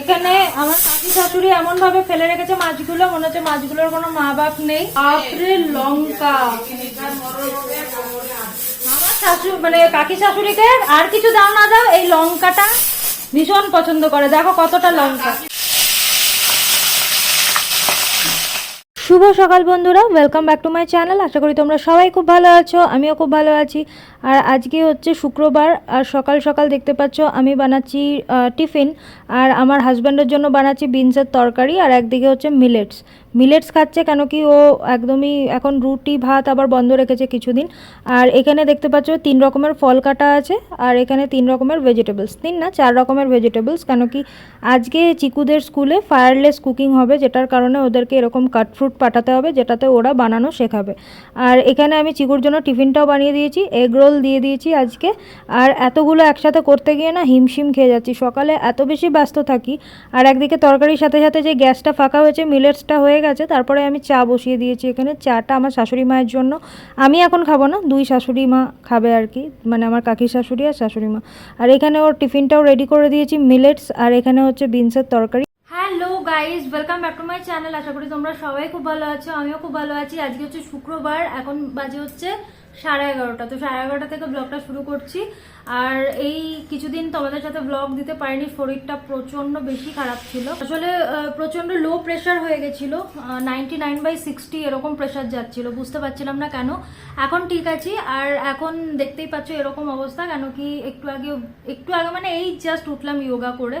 এখানে আমার কাকি শাশুড়ি এমন ভাবে ফেলে রেখেছে মাছগুলো, মনে হচ্ছে মাছগুলোর কোনো মা বাপ নেই। আপরে লঙ্কা। আমার শাশুড়ি মানে কাকি শাশুড়িকে আর কিছু দাও না দাও, এই লঙ্কাটা ভীষণ পছন্দ করে। দেখো কতটা লঙ্কা। শুভ সকাল বন্ধুরা welcome back to my channel আশা করি তোমরা সবাই খুব ভালো আছো, আমিও খুব ভালো আছি। আর আজকে হচ্ছে শুক্রবার, আর সকাল সকাল দেখতে পাচ্ছ আমি বানাচ্ছি টিফিন। আর আমার হাজব্যান্ডের জন্য বানাচ্ছি বিনসের তরকারি, আর একদিকে হচ্ছে মিলেটস মিলেটস খাচ্ছে কেন কি ও একদমই এখন রুটি, ভাত আবার বন্ধ রেখেছে কিছুদিন। আর এখানে দেখতে পাচ্ছ তিন রকমের ফল কাটা আছে আর এখানে তিন রকমের ভেজিটেবলস তিন না, চার রকমের ভেজিটেবলস কেন কি আজকে চিকুদের স্কুলে ফায়ারলেস কুকিং হবে, যেটার কারণে ওদেরকে এরকম কাট ফ্রুট পাঠাতে হবে, যেটাতে ওরা বানানো শেখাবে। আর এখানে আমি চিকুর জন্য টিফিনটাও বানিয়ে দিয়েছি এগ রোল দিয়ে দিয়েছি আজকে। আর এতগুলো একসাথে করতে গিয়ে না হিমশিম খেয়ে যাচ্ছি। সকালে এত বেশি ব্যস্ত থাকি, আর একদিকে তরকারির সাথে সাথে যে গ্যাসটা ফাঁকা হয়েছে মিলেটসটা হয়ে গেছে। তারপরে আমি চা বসিয়ে দিয়েছি এখানে। চাটা আমার শাশুড়ি মায়ের জন্য। আমি এখন খাব না, দুই শাশুড়ি মা খাবে আর কি। মানে আমার কাকির শাশুড়ি আর শাশুড়ি মা। আর এখানে ওর টিফিনটাও রেডি করে দিয়েছি মিলেটস আর এখানে হচ্ছে বিনসের তরকারি। Hello guys welcome back to my channel আশা করি তোমরা সবাই খুব ভালো আছো, আমিও খুব ভালো আছি। আজকে হচ্ছে শুক্রবার, এখন বাজে হচ্ছে সাড়ে এগারোটা। তো সাড়ে এগারোটা থেকে ব্লগটা শুরু করছি। আর এই কিছুদিন তোমাদের সাথে ব্লগ দিতে পারিনি, শরীরটা প্রচণ্ড বেশি খারাপ ছিল। আসলে প্রচণ্ড লো প্রেশার হয়ে গেছিল। নাইনটি নাইন বাই সিক্সটি এরকম প্রেশার যাচ্ছিল। বুঝতে পারছিলাম না কেন। এখন ঠিক আছি। আর এখন দেখতেই পাচ্ছ এরকম অবস্থা। কেন কি একটু আগে একটু আগে মানে এই জাস্ট উঠলাম ইয়োগা করে।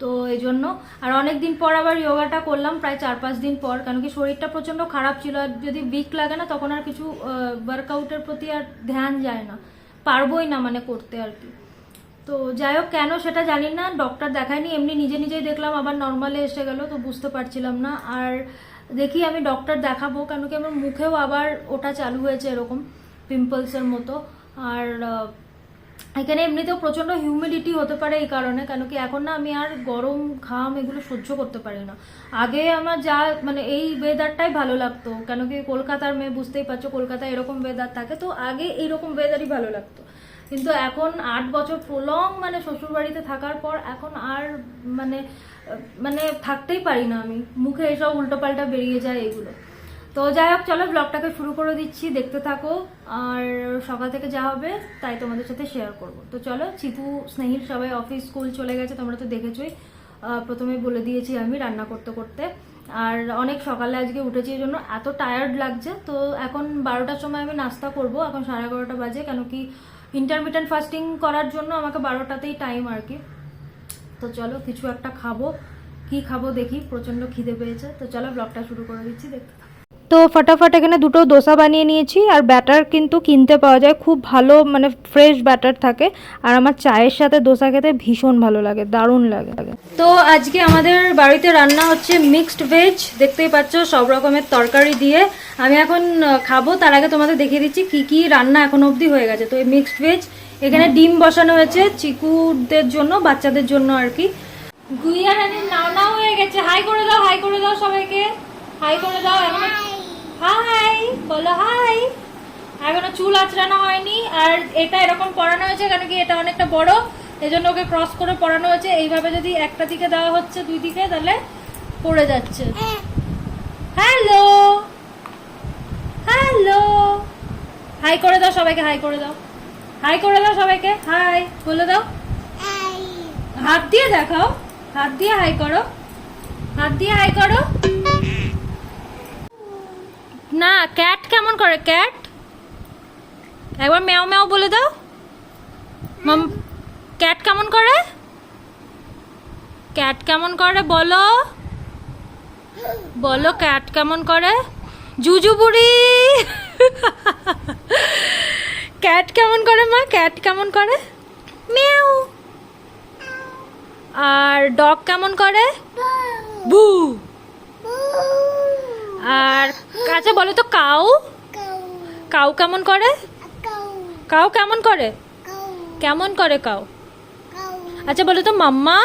তো এই জন্য আর অনেক দিন পর আবার যোগাটা করলাম, প্রায় চার পাঁচ দিন পর, কারণ কি শরীরটা প্রচণ্ড খারাপ ছিল, আর যদি উইক লাগে না, তখন আর কিছু ওয়ার্কআউটের প্রতি আর ধ্যান যায় না, পারবোই না মানে করতে আর কি। তো যাই হোক, কেন সেটা জানি না ডক্টর দেখায়নি, এমনি নিজে নিজেই দেখলাম, আবার নর্মালে এসে গেল, তো বুঝতে পারছিলাম না, আর দেখি আমি ডক্টর দেখাবো, কেন কি আমার মুখেও আবার ওটা চালু হয়েছে এরকম পিম্পলসের মতো, আর এখানে এমনিতেও প্রচণ্ড হিউমিডিটি হতে পারে এই কারণে, কেন কি এখন না আমি আর গরম, ঘাম এগুলো সহ্য করতে পারি না। আগে আমার যা মানে এই ওয়েদারটাই ভালো লাগতো, কেন কি কলকাতার মেয়ে বুঝতেই পারছ কলকাতায় এরকম ওয়েদার থাকে, তো আগে এইরকম ওয়েদারই ভালো লাগতো। কিন্তু এখন আট বছর প্রলং মানে শ্বশুর বাড়িতে থাকার পর এখন আর মানে মানে থাকতেই পারি না আমি। মুখে এসব উল্টোপাল্টা বেরিয়ে যায় এগুলো। তো যাই হোক, চলো ব্লগটাকে শুরু করে দিচ্ছি, দেখতে থাকো। আর সকাল থেকে যা হবে, তাই তোমাদের সাথে শেয়ার করব। তো চলো, চিতু, স্নেহিল সবাই অফিস স্কুল চলে গেছে, তোমরা তো দেখেছোই। প্রথমে বলে দিয়েছি আমি রান্না করতে করতে। আর অনেক সকালে আজকে উঠেছি, এই জন্য এত টায়ার্ড লাগছে। তো এখন বারোটার সময় আমি নাস্তা করব, এখন সাড়ে এগারোটা বাজে, কেন কি ইন্টারমিডিয়েন্ট ফাস্টিং করার জন্য আমাকে বারোটাতেই টাইম আর কি। তো চলো, কিছু একটা খাব, কি খাব দেখি প্রচণ্ড খিদে পেয়েছে। তো চলো, ব্লগটা শুরু করে দিচ্ছি, দেখতে। তো ফটাফট এখানে দুটো দোসা বানিয়ে নিয়েছি আর ব্যাটার কিন্তু কিনতে পাওয়া যায়। খুব ভালো মানে ফ্রেশ ব্যাটার থাকে আর আমার চায়ের সাথে দোসা খেতে ভীষণ ভালো লাগে, দারুণ লাগে। তো আজকে আমাদের বাড়িতে রান্না হচ্ছে মিক্সড ভেজ দেখতেই পাচ্ছ সব রকমের তরকারি দিয়ে। আমি এখন খাব, তার আগে তোমাদের দেখিয়ে দিচ্ছি কি কি রান্না এখন অবধি হয়ে গেছে। তো এই মিক্সড ভেজ এখানে ডিম বসানো হয়েছে চিকুদের জন্য, বাচ্চাদের জন্য আর কি। গুইয়া রানীর নাও নাও হয়ে গেছে। হাই করে দাও হাই করে দাও সবাইকে। হাই করে দাও, এখন হাই বলো হাই এখনও চুল আঁচড়ানো হয়নি আর এটা এরকম পরানো হয়েছে কেন কি এটা অনেকটা বড় এই জন্য ওকে ক্রস করে পরানো হয়েছে। এইভাবে যদি একটা দিকে দেওয়া হচ্ছে দুই দিকে তাহলে পড়ে যাচ্ছে। হ্যালো হ্যালো হাই করে দাও সবাইকে হাই করে দাও। হাই করে দাও সবাইকে হাই বলে দাও। হাত দিয়ে দেখাও হাত দিয়ে হাই করো। হাত দিয়ে হাই করো। ক্যাট কেমন করে? ক্যাট একবার ম্যাও ম্যাও বলে দাও। মাম ক্যাট কেমন করে? ক্যাট কেমন করে বলো? বলো ক্যাট কেমন করে? জুজু বুড়ি! ক্যাট কেমন করে মা? ক্যাট কেমন করে? মিয়াও! আর ডগ কেমন করে? বু আর আচ্ছা বলো তো, কাউ? কাউ কেমন করে? কাউ কেমন করে? কেমন করে কাউ? আচ্ছা বলো তো, মাম্মা?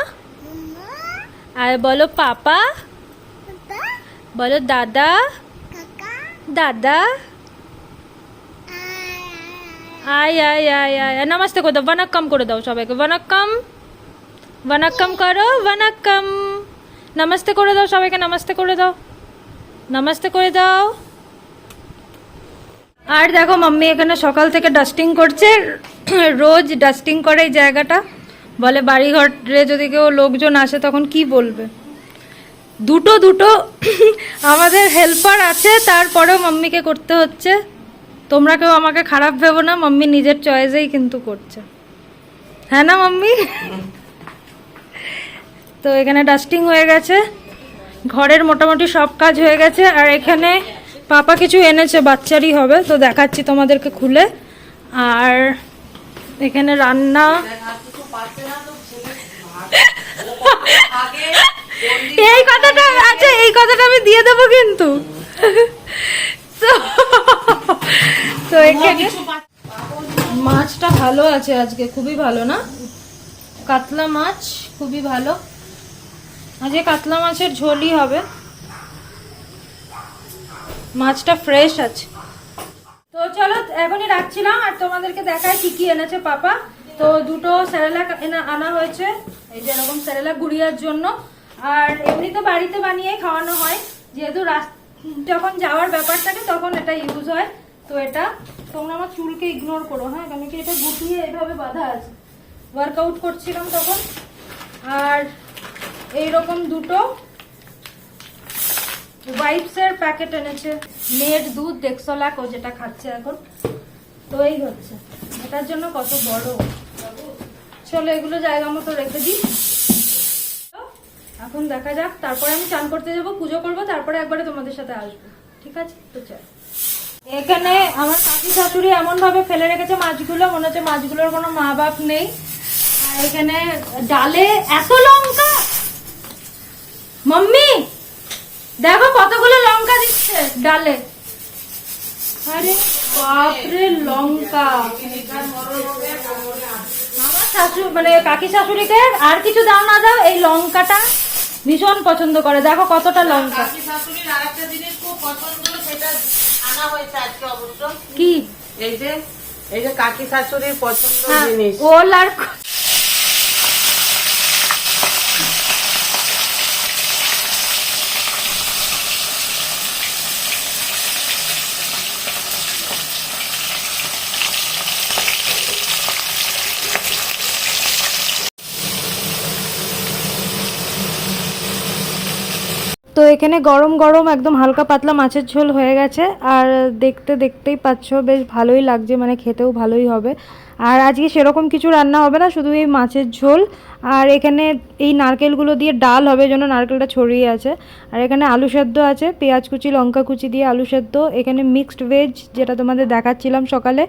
আর বলো, পাপা? বলো, দাদা? দাদা? আয় আয় আয় আয়, নমস্তে করে দাও, বনাক্কাম করে দাও সবাইকে, বনাক্কাম? বনাক্কাম করো, বনাক্কাম। নমস্তে করে দাও সবাইকে, নমস্তে করে দাও। নমস্তে করে দাও। আর দেখো মাম্মি এখানে সকাল থেকে ডাস্টিং করছে। রোজ ডাস্টিং করে এই জায়গাটা। বলে বাড়ি ঘরে যদি কেউ লোকজন আসে তখন কি বলবে? দুটো দুটো। আমাদের হেল্পার আছে, তারপরেও মাম্মিকে করতে হচ্ছে। তোমরা কেউ আমাকে খারাপ ভেবো না, মাম্মি নিজের চয়েসেই কিন্তু করছে। হ্যাঁ না মাম্মি? তো এখানে ডাস্টিং হয়ে গেছে। ঘরের মোটামুটি সব কাজ হয়ে গেছে, আর এখানে পাপা কিছু এনেছে, বাচ্চারই হবে, তো দেখাচ্ছি তোমাদেরকে খুলে। আর এখানে রান্না এই কথাটা আচ্ছা এই কথাটা আমি দিয়ে দেবো কিন্তু। তো- এখানে মাছটা ভালো আছে আজকে, খুবই ভালো না? কাতলা মাছ, খুবই ভালো। আজকে কাতলা মাছের ঝোলই হবে। মাছটা ফ্রেশ আছে। তো চলো, এখনই রাখছিলাম আর তোমাদেরকে দেখায় কি কি এনেছে পাপা। তো দুটো স্যারেলাক আনা হয়েছে, এই যে এরকম স্যারেলাক গুড়িয়ার জন্য। আর এমনিতে বাড়িতে বানিয়ে খাওয়ানো হয়। যেহেতু যখন যাওয়ার ব্যাপার থাকে তখন এটা ইউজ হয়। তো এটা তোমরা আমার চুলকে ইগনোর করো হ্যাঁ? কেন কি এটা গুটিয়ে এইভাবে বাঁধা আছে। ওয়ার্কআউট করছিলাম তখন। আর এইরকম দুটো ওয়াইপসের প্যাকেট এনেছে। মেয়ের দুধ ডেক্সোলাক ও যেটা খাচ্ছে এখন। তো এই হচ্ছে। এটার জন্য কত বড়। চলো এগুলো জায়গা মতো রেখে দিই। এখন দেখা যাক, তারপরে আমি চান করতে যাব, পুজো করব, তারপরে একবারে তোমাদের সাথে আসব। ঠিক আছে? তো চল। এখানে আমার কাকি শাশুড়ি এমন ভাবে ফেলে রেখেছে মাছগুলো, মনে হচ্ছে মাছগুলোর কোনো মা বাপ নেই। আর এখানে ডালে এত লঙ্কা! মাম্মি দেখো কতগুলো লঙ্কা দিচ্ছে ডালে। আরে বাপরে লঙ্কা। আমার মানে কাকি শাশুড়িকে আর কিছু দাও না দাও এই লঙ্কাটা ভীষণ পছন্দ করে। দেখো কতটা লঙ্কা। কি? এই যে এই যে কাকি শাশুড়ির পছন্দ হ্যাঁ, জিনিস। ওল আর এখানে গরম গরম একদম হালকা পাতলা মাছের ঝোল হয়ে গেছে। আর দেখতে দেখতেই পাচ্ছ, বেশ ভালোই লাগছে মানে খেতেও ভালোই হবে। আর আজকে সেরকম কিছু রান্না হবে না, শুধু এই মাছের ঝোল। আর এখানে এই নারকেলগুলো দিয়ে ডাল হবে জন্য নারকেলটা ছড়িয়ে আছে। আর এখানে আলু সেদ্ধ আছে, পেঁয়াজ কুচি, লঙ্কা কুচি দিয়ে আলু সেদ্ধ। এখানে মিক্সড ভেজ যেটা তোমাদের দেখাচ্ছিলাম সকালে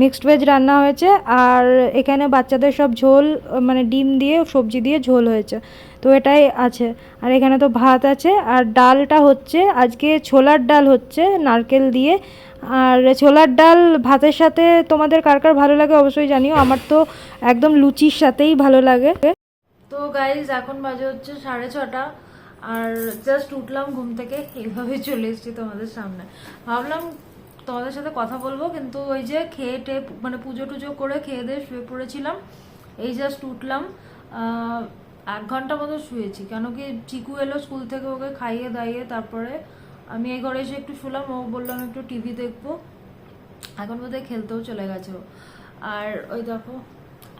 মিক্সড ভেজ রান্না হয়েছে। আর এখানে বাচ্চাদের সব ঝোল মানে ডিম দিয়ে, সবজি দিয়ে ঝোল হয়েছে। তো এটাই আছে। আর এখানে তো ভাত আছে, আর ডালটা হচ্ছে, আজকে ছোলার ডাল হচ্ছে নারকেল দিয়ে। আর ছোলার ডাল ভাতের সাথে তোমাদের কার কার ভালো লাগে অবশ্যই জানিও, আমার তো একদম লুচির সাথেই ভালো লাগে। তো গাইজ এখন বাজে হচ্ছে সাড়ে ছটা, আর জাস্ট উঠলাম ঘুম থেকে, এইভাবে চলে এসেছি তোমাদের সামনে। ভাবলাম তোমাদের সাথে কথা বলব, কিন্তু ওই যে খেয়ে টেয়ে মানে পুজো টুজো করে খেয়ে দিয়ে শুয়ে পড়েছিলাম, এই জাস্ট উঠলাম। এক ঘণ্টা মতো শুয়েছি। কেন কি চিকু এলো স্কুল থেকে ওকে খাইয়ে দাইয়ে তারপরে আমি এই ঘরে এসে একটু শুলাম, ও বলল আমি একটু টিভি দেখব। এখন বোধহয় খেলতেও চলে গেছে ও। আর ওই দেখো,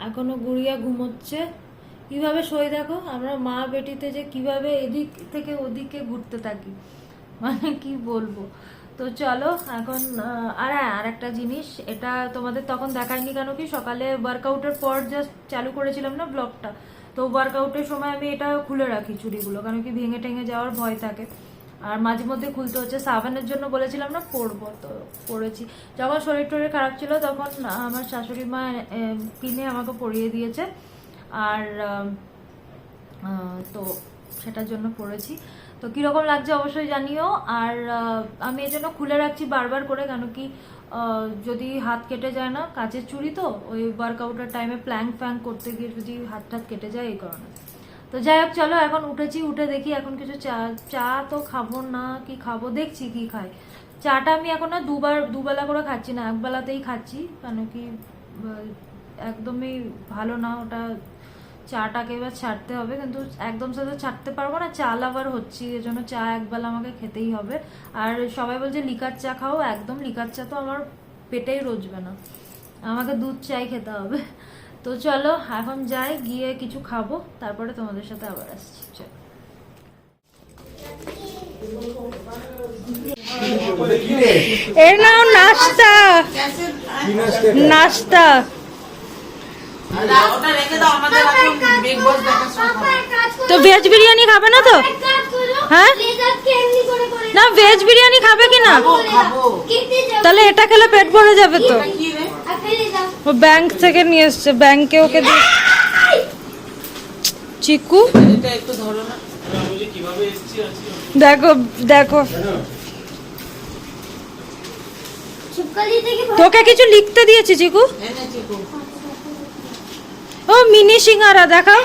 এখনও গুড়িয়া ঘুমোচ্ছে। কীভাবে শোয় দেখো, আমরা মা বেটিতে যে কীভাবে এদিক থেকে ওদিকে ঘুরতে থাকি মানে কি বলব। তো চলো, এখন আর হ্যাঁ আর একটা জিনিস, এটা তোমাদের তখন দেখায়নি কেন কি, সকালে ওয়ার্কআউটের পর জাস্ট চালু করেছিলাম না ব্লগটা তো ওয়ার্কআউটের সময় আমি এটা খুলে রাখি চুড়িগুলো, কারণ কি ভেঙে টেঙে যাওয়ার ভয় থাকে। আর মাঝে মধ্যে খুলতে হচ্ছে, সাবানের জন্য বলেছিলাম না, পরবো, তো পরেছি। যখন শরীর টরীর খারাপ ছিল তখন আমার শাশুড়ি মা কিনে আমাকে পরিয়ে দিয়েছে। আর তো সেটার জন্য পড়েছি তো কীরকম লাগছে অবশ্যই জানিও। আর আমি এই জন্য খুলে রাখছি বারবার করে কেন কি যদি হাত কেটে যায় না কাঁচের চুড়ি তো, ওই ওয়ার্কআউটের টাইমে প্ল্যাঙ্ক ফ্যাঙ্ক করতে গিয়ে যদি হাত টাত কেটে যায়, এই কারণে। তো যাই হোক, চলো, এখন উঠেছি, উঠে দেখি এখন কিছু চা চা তো খাব না, কি খাব? দেখছি কি খাই চাটা আমি এখন না দুবার, দুবেলা করে খাচ্ছি না, একবেলাতেই খাচ্ছি, কেন কি একদমই ভালো না, ওটা চাটাকে এবার ছাড়তে হবে কিন্তু একদম সাথে ছাড়তে পারব না চা লাভার হচ্ছি এই জন্য চা একবেলা আমাকে খেতেই হবে। আর সবাই বলছে লিকার চা খাও একদম লিকার চা তো আমার পেটেই রোজবে না আমাকে দুধ চাই খেতে হবে। তো চলো এখন যাই গিয়ে কিছু খাব তারপরে তোমাদের সাথে আবার আসছি চলো। এর নাও নাস্তা? নাস্তা। তো ভেজ বিরিয়ানি খাবে না তো? হ্যাঁ? না ভেজ বিরিয়ানি খাবে কি না? তাহলে এটা খেলে পেট ভরে যাবে তো। ও ব্যাংক থেকে নিয়ে এসছে ব্যাংকে ওকে দিয়ে চিকু? এটা একটু ধরো না। দেখো দেখো। তোকে কিছু লিখতে দিয়েছি চিকু। ও, মিনি সিঙ্গারা দেখা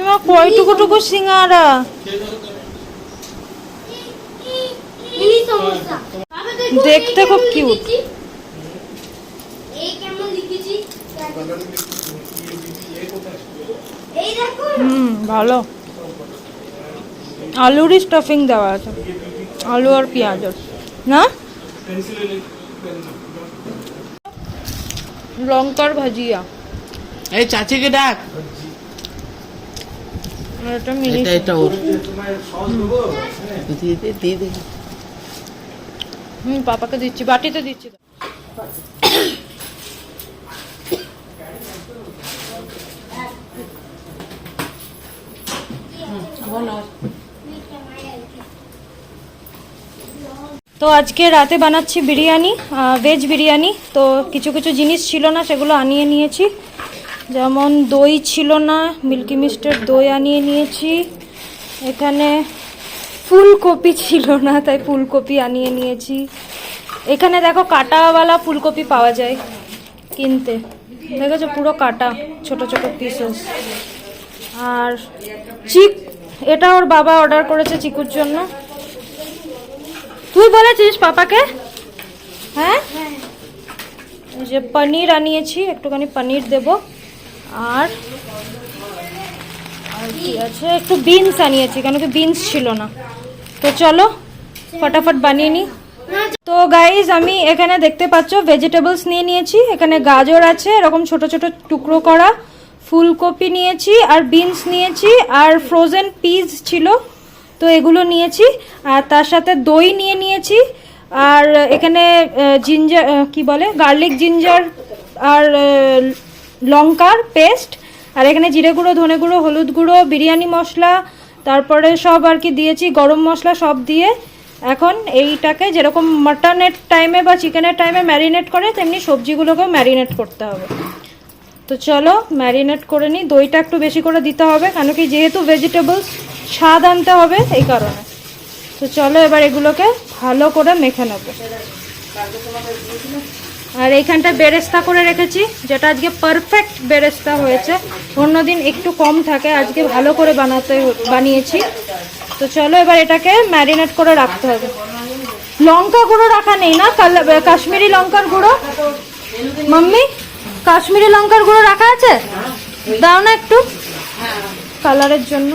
এমা কয়টুকু টুকু সিঙ্গারা? দেখতে খুব কিউট হুম, ভালো। আলুরই স্টাফিং দেওয়া আছে। আলু আর পেঁয়াজের। না? লঙ্কার ভাজিয়া। এই চাচিকে ডাক। আর এটা এটা ওর। দিয়ে দে দিয়ে দে হুম পাপাকে দিচ্ছি বাটিতে দিচ্ছি। তো আজকে রাতে বানাচ্ছি বিরিয়ানি ভেজ বিরিয়ানি। তো কিছু কিছু জিনিস ছিল না সেগুলো আনিয়ে নিয়েছি। যেমন দই ছিল না, মিল্কি মিস্টের দই আনিয়ে নিয়েছি। এখানে ফুলকপি ছিল না, তাই ফুলকপি আনিয়ে নিয়েছি। এখানে দেখো কাটাওয়ালা ফুলকপি পাওয়া যায় কিনতে। দেখেছ পুরো কাটা, ছোট ছোট পিসেস আর চিক, এটা ওর বাবা অর্ডার করেছে চিকুর জন্য। তুই বলেছিস পাপাকে? হ্যাঁ? যে পনির আনিয়েছি, একটুখানি পনির দেব। আর আছে? একটু বিনস আনিয়েছি, কেন কি বিনস ছিল না। তো চলো, ফটাফট বানিয়ে নিই তো গাইজ আমি এখানে দেখতে পাচ্ছ ভেজিটেবলস নিয়ে নিয়েছি। এখানে গাজর আছে, এরকম ছোট ছোট টুকরো করা। ফুলকপি নিয়েছি, আর বিনস নিয়েছি, আর ফ্রোজেন পিস ছিল। তো এগুলো নিয়েছি, আর তার সাথে দই নিয়ে নিয়েছি। আর এখানে জিঞ্জার কি বলে? গার্লিক জিঞ্জার আর লঙ্কার পেস্ট, আর এখানে জিরে গুঁড়ো, ধনে গুঁড়ো, হলুদ গুঁড়ো, বিরিয়ানি মশলা, তারপরে সব আর কি দিয়েছি, গরম মশলা সব দিয়ে। এখন এইটাকে যেরকম মাটনের টাইমে বা চিকেনের টাইমে ম্যারিনেট করে, তেমনি সবজিগুলোকেও ম্যারিনেট করতে হবে। তো চলো ম্যারিনেট করে নিই। দইটা একটু বেশি করে দিতে হবে, কেন কি যেহেতু ভেজিটেবলস স্বাদ আনতে হবে এই কারণে। তো চলো এবার এগুলোকে ভালো করে মেখে নেব। আর এইখানটা বেরেস্তা করে রেখেছি, যেটা আজকে পারফেক্ট বেরেস্তা হয়েছে। অন্যদিন একটু কম থাকে, আজকে ভালো করে বানাতে বানিয়েছি। তো চলো এবার এটাকে ম্যারিনেট করে রাখতে হবে। লঙ্কা গুঁড়ো রাখা নেই না? কাশ্মীরি লঙ্কার গুঁড়ো? মাম্মি, কাশ্মীরি লঙ্কার গুঁড়ো রাখা আছে? দাও না একটু কালারের জন্য।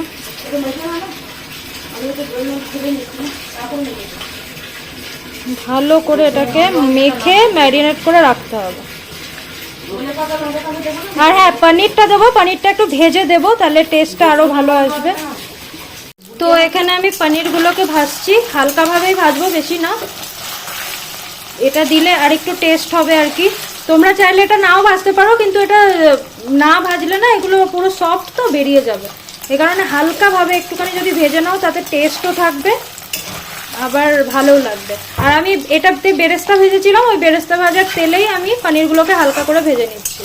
ভালো করে এটাকে মেখে ম্যারিনেট করে রাখতে হবে। আর হ্যাঁ পনিরটা দেবো, পনিরটা একটু ভেজে দেবো, তাহলে টেস্টটা আরও ভালো আসবে। তো এখানে আমি পনিরগুলোকে ভাজছি, হালকাভাবেই ভাজবো, বেশি না। এটা দিলে আর একটু টেস্ট হবে আর কি। তোমরা চাইলে এটা নাও ভাজতে পারো, কিন্তু এটা না ভাজলে না এগুলো পুরো সফট তো বেরিয়ে যাবে। এই কারণে হালকাভাবে একটুখানি যদি ভেজে নাও, তাতে টেস্টও থাকবে। আবার ভালোও লাগবে। আর আমি এটাতে বেরেস্তা ভেজেছিলাম, ওই বেরেস্তা ভাজার তেলেই আমি পনিরগুলোকে হালকা করে ভেজে নিচ্ছি।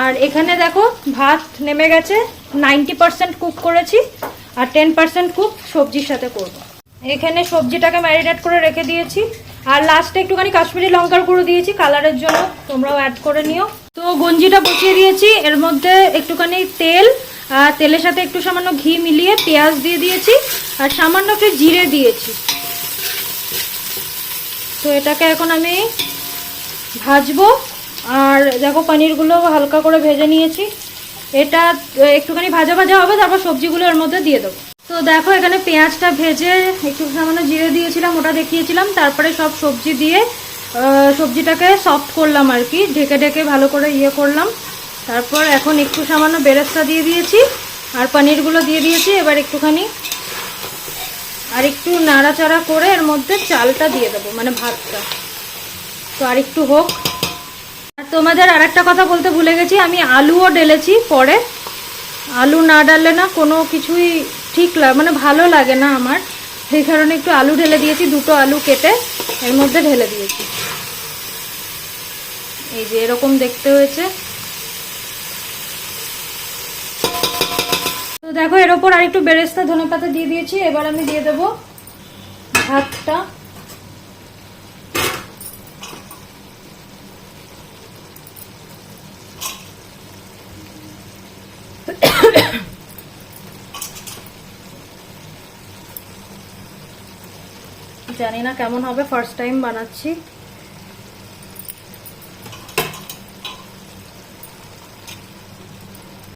আর এখানে দেখো, ভাত নেমে গেছে, নাইনটি পার্সেন্ট কুক করেছি, আর টেন পার্সেন্ট কুক সবজির সাথে করব। এখানে সবজিটাকে ম্যারিনেট করে রেখে দিয়েছি, আর লাস্টে একটুখানি কাশ্মীরি লঙ্কার গুঁড়ো দিয়েছি, কালারের জন্য তোমরাও অ্যাড করে নিও। তো গঞ্জিটা বসিয়ে দিয়েছি, এর মধ্যে একটুখানি তেল, আর তেলের সাথে একটু সামান্য ঘি মিলিয়ে পেঁয়াজ দিয়ে দিয়েছি আর সামান্য একটু জিরে দিয়েছি। তো এটাকে এখন আমি ভাজবো। আর দেখো পনিরগুলো হালকা করে ভেজে নিয়েছি। এটা একটুখানি ভাজা ভাজা হবে, তারপর সবজিগুলো এর মধ্যে দিয়ে দেবো। তো দেখো এখানে পেঁয়াজটা ভেজে একটু সামান্য জিরে দিয়েছিলাম, ওটা দেখিয়েছিলাম। তারপরে সব সবজি দিয়ে সবজিটাকে সফট করলাম আর কি। ঢেকে ঢেকে ভালো করে ইয়ে করলাম। তারপর এখন একটু সামান্য বেরেস্তা দিয়ে দিয়েছি। আর পনিরগুলো দিয়ে দিয়েছি। এবার একটুখানি আর একটু নাড়াচাড়া করে এর মধ্যে চালটা দিয়ে দেবো মানে ভাতটা। তো আর একটু হোক। আর তোমাদের আর একটা কথা বলতে ভুলে গেছি, আমি আলুও ঢেলেছি পরে। আলু না ডাললে না কোনো কিছুই ঠিক লাগে মানে ভালো লাগে না আমার। সেই কারণে একটু আলু ঢেলে দিয়েছি, দুটো আলু কেটে এর মধ্যে ঢেলে দিয়েছি। এই যে এরকম দেখতে হয়েছে। তো দেখো, এর ওপর আরেকটু বেরেস্তা ধনে পাতা দিয়ে দিয়েছি। এবার আমি দিয়ে দেবো ভাতটা। জানি না কেমন হবে ফার্স্ট টাইম বানাচ্ছি।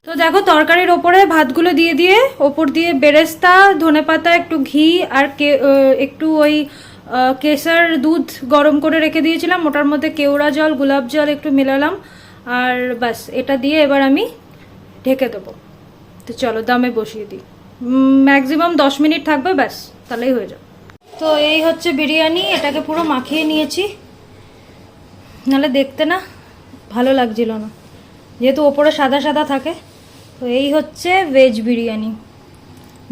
তো দেখো তরকারির ওপরে ভাতগুলো দিয়ে দিয়ে, ওপর দিয়ে বেরেস্তা, ধনেপাতা, একটু ঘি আর একটু ওই কেসার দুধ গরম করে রেখে দিয়েছিলাম। ওটার মধ্যে কেওড়া জল, গোলাপ জল একটু মেলালাম আর ব্যাস, এটা দিয়ে এবার আমি ঢেকে দেবো। তো চলো, দামে বসিয়ে দিই। ম্যাক্সিমাম দশ মিনিট থাকবে, ব্যাস, তাহলেই হয়ে যাবে। তো এই হচ্ছে বিরিয়ানি, এটাকে পুরো মাখিয়ে নিয়েছি। নাহলে দেখতে না ভালো লাগছিল না। যেহেতু ওপরে সাদা সাদা থাকে তো এই হচ্ছে ভেজ বিরিয়ানি।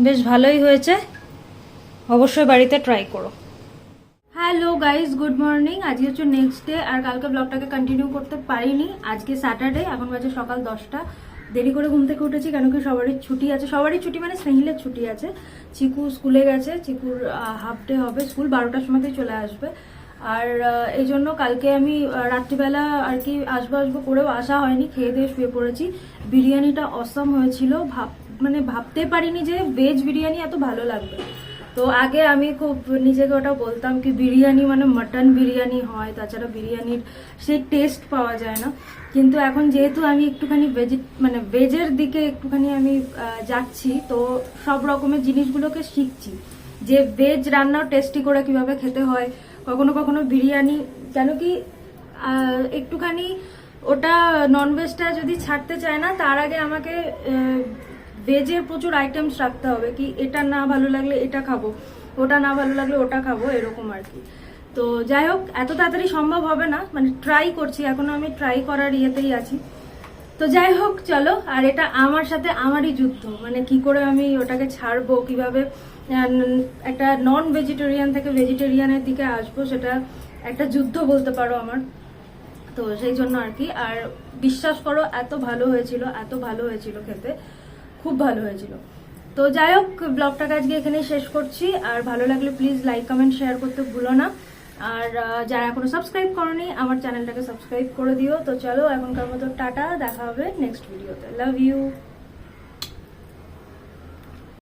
বেশ ভালোই হয়েছে। অবশ্যই বাড়িতে ট্রাই করো। হ্যালো গাইজ গুড মর্নিং আজকে হচ্ছে নেক্সট ডে আর কালকে ব্লগটাকে কন্টিনিউ করতে পারিনি। আজকে স্যাটারডে এখন বাজে সকাল দশটা। দেরি করে ঘুম থেকে উঠেছি কেন কি সবারই ছুটি আছে। সবারই ছুটি মানে স্নেহিলের ছুটি আছে। চিকু স্কুলে গেছে। চিকুর হাফ ডে হবে। স্কুল বারোটার সময়তেই চলে আসবে। আর এই জন্য কালকে আমি রাত্রিবেলা আর কি আসব আসব করেও আসা হয়নি, খেয়ে দিয়ে শুয়ে পড়েছি। বিরিয়ানিটা অসম হয়েছিল, ভাব মানে ভাবতে পারিনি যে ভেজ বিরিয়ানি এত ভালো লাগবে। তো আগে আমি খুব নিজেকে ওটা বলতাম কি বিরিয়ানি মানে মাটন বিরিয়ানি হয়, তাছাড়া বিরিয়ানির সেই টেস্ট পাওয়া যায় না। কিন্তু এখন যেহেতু আমি একটুখানি ভেজি মানে ভেজের দিকে একটুখানি আমি যাচ্ছি, তো সব রকমের জিনিসগুলোকে শিখছি। যে ভেজ রান্নাও টেস্টি করে কীভাবে খেতে হয় কখনো কখনো বিরিয়ানি, কেন কি একটুখানি ওটা ননভেজটা যদি ছাড়তে চায় না, তার আগে আমাকে ভেজের প্রচুর আইটেমস রাখতে হবে কি, এটা না ভালো লাগলে এটা খাব, ওটা না ভালো লাগলে ওটা খাব, এরকম আর কি। তো যাই হোক, এত তাড়াতাড়ি সম্ভব হবে না মানে ট্রাই করছি, এখনও আমি ট্রাই করার ইয়েতেই আছি। তো যাই হোক, চলো। আর এটা আমার সাথে আমারই যুদ্ধ। মানে কি করে আমি ওটাকে ছাড়বো, কীভাবে? একটা নন ভেজিটেরিয়ান থেকে ভেজিটেরিয়ানের দিকে আসব, সেটা একটা যুদ্ধ বলতে পারো আমার। তো সেই জন্য আর কি। আর বিশ্বাস করো, এত ভালো হয়েছিল, এত ভালো হয়েছিল খেতে। খুব ভালো হয়েছিল। তো যাই হোক, ব্লগটাকে আজকে এখানেই শেষ করছি। আর ভালো লাগলে প্লিজ লাইক কমেন্ট শেয়ার করতে ভুলো না। আর যারা এখনও সাবস্ক্রাইব করনি, আমার চ্যানেলটাকে সাবস্ক্রাইব করে দিও। তো চলো, এখনকার মতো টাটা, দেখা হবে নেক্সট ভিডিওতে লাভ ইউ